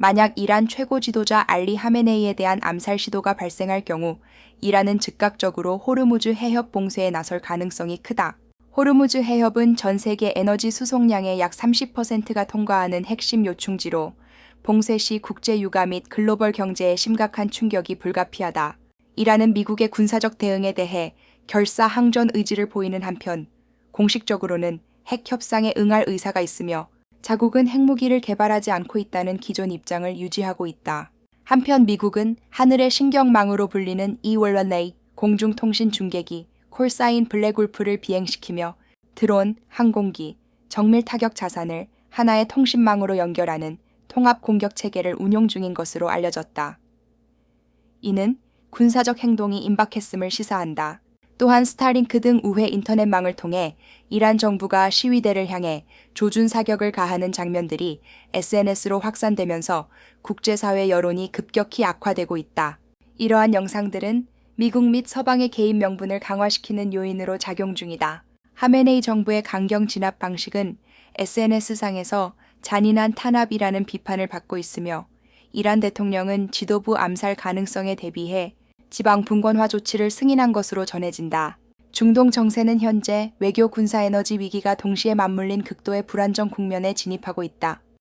만약 이란 최고 지도자 알리 하메네이에 대한 암살 시도가 발생할 경우 이란은 즉각적으로 호르무즈 해협 봉쇄에 나설 가능성이 크다. 호르무즈 해협은 전 세계 에너지 수송량의 약 30%가 통과하는 핵심 요충지로 봉쇄 시 국제 유가 및 글로벌 경제에 심각한 충격이 불가피하다. 이란은 미국의 군사적 대응에 대해 결사 항전 의지를 보이는 한편 공식적으로는 핵 협상에 응할 의사가 있으며 자국은 핵무기를 개발하지 않고 있다는 기존 입장을 유지하고 있다. 한편 미국은 하늘의 신경망으로 불리는 이월런레이 공중통신 중계기 콜사인 블랙울프를 비행시키며 드론, 항공기, 정밀 타격 자산을 하나의 통신망으로 연결하는 통합 공격 체계를 운용 중인 것으로 알려졌다. 이는 군사적 행동이 임박했음을 시사한다. 또한 스타링크 등 우회 인터넷망을 통해 이란 정부가 시위대를 향해 조준 사격을 가하는 장면들이 SNS로 확산되면서 국제사회 여론이 급격히 악화되고 있다. 이러한 영상들은 미국 및 서방의 개인 명분을 강화시키는 요인으로 작용 중이다. 하메네이 정부의 강경 진압 방식은 SNS상에서 잔인한 탄압이라는 비판을 받고 있으며 이란 대통령은 지도부 암살 가능성에 대비해 지방 분권화 조치를 승인한 것으로 전해진다. 중동 정세는 현재 외교 군사 에너지 위기가 동시에 맞물린 극도의 불안정 국면에 진입하고 있다.